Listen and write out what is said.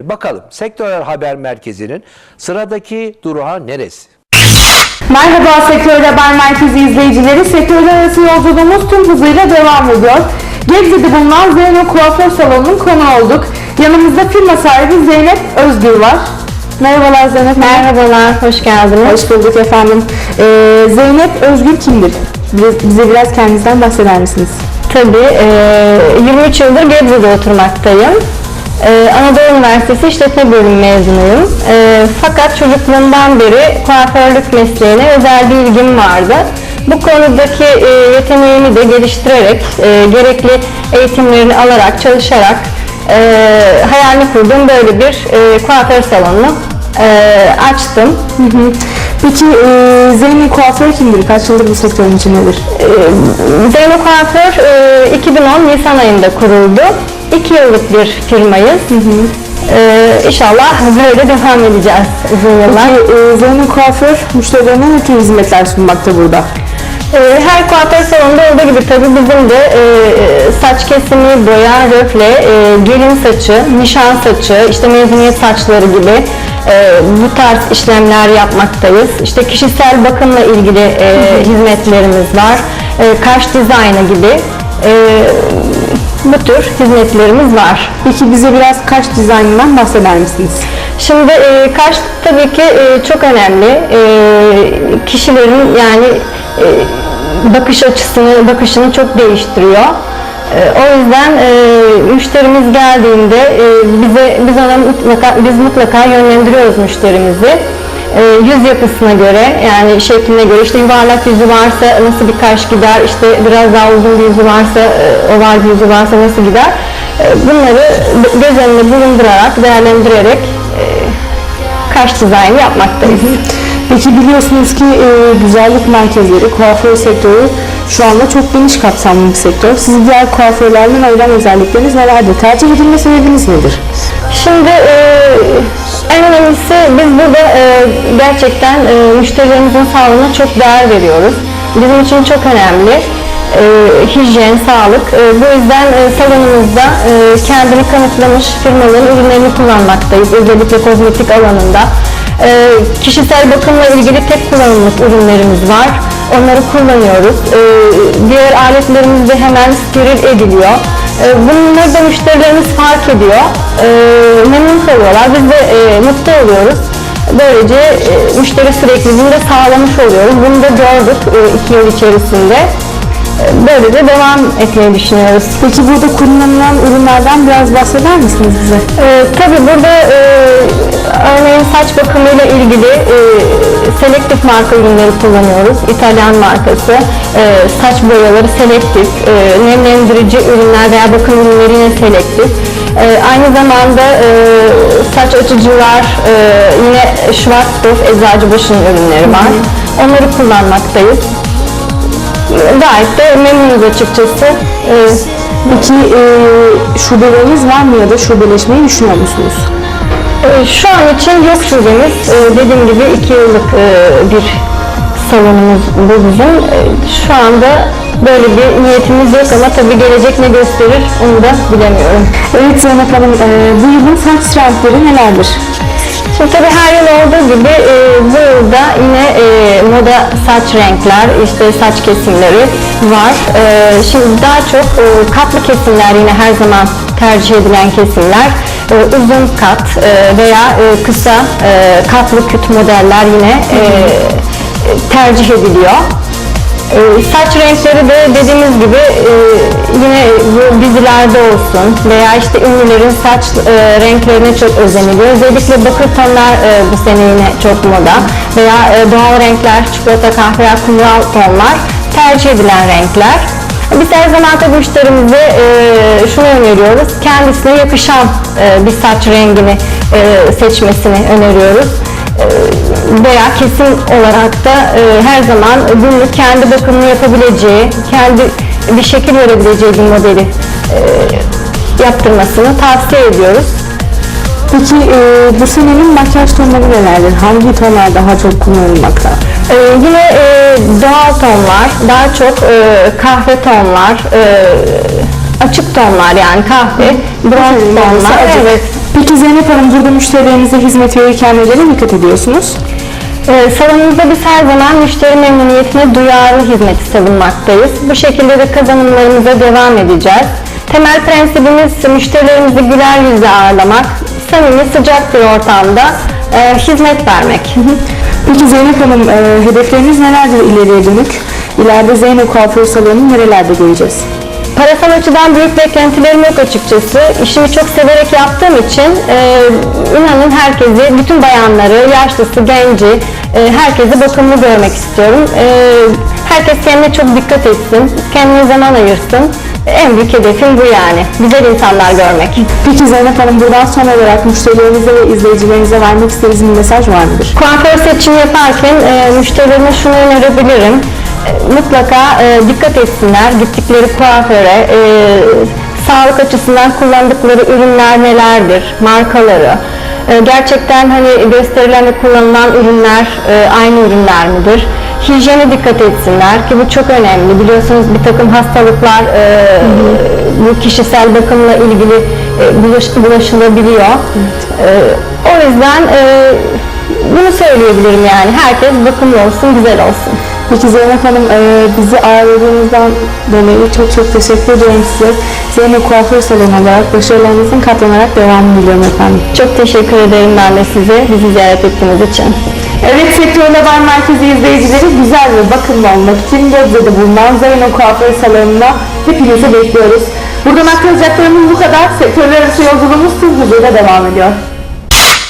Bakalım Sektörel Haber Merkezi'nin sıradaki durağı neresi? Merhaba Sektör Haber Merkezi izleyicileri. Sektörler arası yolculuğumuz tüm hızıyla devam ediyor. Gebze'de bulunan Zeynep Kuaför Salonu'nun konu olduk. Yanımızda firma sahibi Zeynep Özgür var. Merhabalar Zeynep. Merhabalar, hoş geldiniz. Hoş bulduk efendim. Ee, Zeynep Özgür kimdir? Bize, bize biraz kendinizden bahseder misiniz? Tabii, e, 23 yıldır Gebze'de oturmaktayım. E, Anadolu Üniversitesi İşletme Bölümü mezunuyum. E, fakat çocukluğumdan beri kuaförlük mesleğine özel bir ilgim vardı. Bu konudaki e, yeteneğimi de geliştirerek, e, gerekli eğitimlerini alarak, çalışarak e, hayalini kurduğum böyle bir e, kuaför salonunu e, açtım. Peki e, Zeynep Kuaför kimdir? Kaç yıldır bu sektörün içindedir? Zeyno Kuaför e, 2010 Nisan ayında kuruldu. 2 yıllık bir firmayız. E, inşallah böyle devam edeceğiz uzun yıllar. Peki e, Zeynep Kuaför müşterilerine ne tür hizmetler sunmakta burada? E, her kuaför salonunda olduğu gibi tabii bizim de e, saç kesimi, boya, röfle, e, gelin saçı, nişan saçı, işte mezuniyet saçları gibi e, bu tarz işlemler yapmaktayız. İşte kişisel bakımla ilgili e, hizmetlerimiz var. E, kaş dizaynı gibi e, bu tür hizmetlerimiz var. Peki bize biraz kaş dizaynından bahseder misiniz? Şimdi e, kaş tabii ki e, çok önemli. E, kişilerin yani e, bakış açısını, bakışını çok değiştiriyor. E, o yüzden e, müşterimiz geldiğinde e, bize biz ona mutlaka biz mutlaka yönlendiriyoruz müşterimizi. E, yüz yapısına göre yani şekline göre işte yuvarlak yüzü varsa nasıl bir kaş gider işte biraz daha uzun bir yüzü varsa e, oval bir yüzü varsa nasıl gider E, bunları göz önünde bulundurarak değerlendirerek e, kaş dizaynı yapmaktayız. Peki biliyorsunuz ki e, güzellik merkezleri, kuaför sektörü şu anda çok geniş kapsamlı bir sektör. Sizi diğer kuaförlerden ayıran özellikleriniz nelerdir? Tercih edilme sebebiniz nedir? Şimdi e, en önemlisi biz burada e, gerçekten e, müşterilerimizin sağlığına çok değer veriyoruz. Bizim için çok önemli. E, hijyen, sağlık. E, bu yüzden e, salonumuzda e, kendini kanıtlamış firmaların ürünlerini kullanmaktayız. Özellikle kozmetik alanında. E, kişisel bakımla ilgili tek kullanımlık ürünlerimiz var. Onları kullanıyoruz. E, diğer aletlerimiz de hemen steril ediliyor. E, Bunları da müşterilerimiz fark ediyor. E, kalıyorlar. Biz de e, mutlu oluyoruz. Böylece e, müşteri sürekliliğini de sağlamış oluyoruz. Bunu da gördük e, iki yıl içerisinde. E, Böyle de devam etmeyi düşünüyoruz. Peki burada kullanılan ürünlerden biraz bahseder misiniz bize? E, tabii burada e, örneğin saç bakımıyla ilgili e, selektif marka ürünleri kullanıyoruz. İtalyan markası. E, saç boyaları selektif. E, nemlendirici ürünler veya bakım ürünleri yine selektif. E, aynı zamanda e, saç açıcılar e, yine Schwarzkopf Eczacıbaşı'nın ürünleri var. Onları kullanmaktayız. Gayet de memnunuz açıkçası. E, Peki e, şubeleriniz var mı ya da şubeleşmeyi düşünüyor musunuz? Ee, Şu an için yok şubemiz. Ee, Dediğim gibi iki yıllık e, bir salonumuz bu bizim. Ee, Şu anda böyle bir niyetimiz yok ama tabii gelecek ne gösterir onu da bilemiyorum. Evet Zeynep Hanım, e, bu yılın saç trendleri nelerdir? Şimdi tabii her yıl olduğu gibi e, bu yılda yine e, moda saç renkler, işte saç kesimleri var. E, şimdi daha çok e, katlı kesimler yine her zaman tercih edilen kesimler. E, uzun kat e, veya e, kısa e, katlı küt modeller yine e, tercih ediliyor. E, saç renkleri de dediğimiz gibi e, yine bu dizilerde olsun veya işte ünlülerin saç e, renklerine çok özeniliyor. Özellikle bakır tonlar e, bu sene yine çok moda veya e, doğal renkler, çikolata, kahve veya kumral tonlar tercih edilen renkler. Biz her zaman tabii müşterimize e, şunu öneriyoruz, kendisine yakışan e, bir saç rengini e, seçmesini öneriyoruz veya kesin olarak da e, her zaman günlük kendi bakımını yapabileceği, kendi bir şekil verebileceği bir modeli e, yaptırmasını tavsiye ediyoruz. Peki e, bu senenin makyaj tonları nelerdir? Hangi tonlar daha çok kullanılmakta? E, yine e, doğal tonlar, daha çok e, kahve tonlar, e, açık tonlar yani kahve, bronz tonlar. Evet. Peki Zeynep Hanım burada müşterilerinize hizmet verirken nelere dikkat ediyorsunuz? Ee, salonumuzda biz her zaman müşteri memnuniyetine duyarlı hizmeti savunmaktayız. Bu şekilde de kazanımlarımıza devam edeceğiz. Temel prensibimiz müşterilerimizi güler yüzle ağırlamak, samimi sıcak bir ortamda e, hizmet vermek. Peki Zeynep Hanım e, hedefleriniz nelerdir ileriye dönük? İleride Zeynep kuaför salonunu nerelerde göreceğiz? Parasal açıdan büyük beklentilerim yok açıkçası. İşimi çok severek yaptığım için e, inanın herkesi, bütün bayanları, yaşlısı, genci, e, herkesi bakımlı görmek istiyorum. E, herkes kendine çok dikkat etsin, kendine zaman ayırsın. En büyük hedefim bu yani. Güzel insanlar görmek. Peki Zeynep Hanım buradan son olarak müşterilerinize ve izleyicilerinize vermek istediğiniz bir mesaj var mıdır? Kuaför seçimi yaparken e, müşterilerime şunu önerebilirim. Mutlaka e, dikkat etsinler gittikleri kuaföre, e, sağlık açısından kullandıkları ürünler nelerdir, markaları. E, gerçekten hani gösterilen ve kullanılan ürünler e, aynı ürünler midir? Hijyene dikkat etsinler ki bu çok önemli. Biliyorsunuz bir takım hastalıklar e, bu kişisel bakımla ilgili e, bulaş- bulaşılabiliyor. E, o yüzden e, bunu söyleyebilirim yani. Herkes bakımlı olsun, güzel olsun. Peki Zeynep Hanım e, bizi ağırladığınızdan dolayı çok çok teşekkür ediyorum size. Zeynep kuaför salonu olarak başarılarınızın katlanarak devamını diliyorum efendim. Çok teşekkür ederim ben de size bizi ziyaret ettiğiniz için. Evet Sektör Haber Merkezi izleyicileri güzel ve bakımlı olmak için Gebze'de bulunan Zeynep kuaför salonuna hepinizi bekliyoruz. Buradan aktaracaklarımız bu kadar. Sektörler arası yolculuğumuz tüm hızıyla devam ediyor.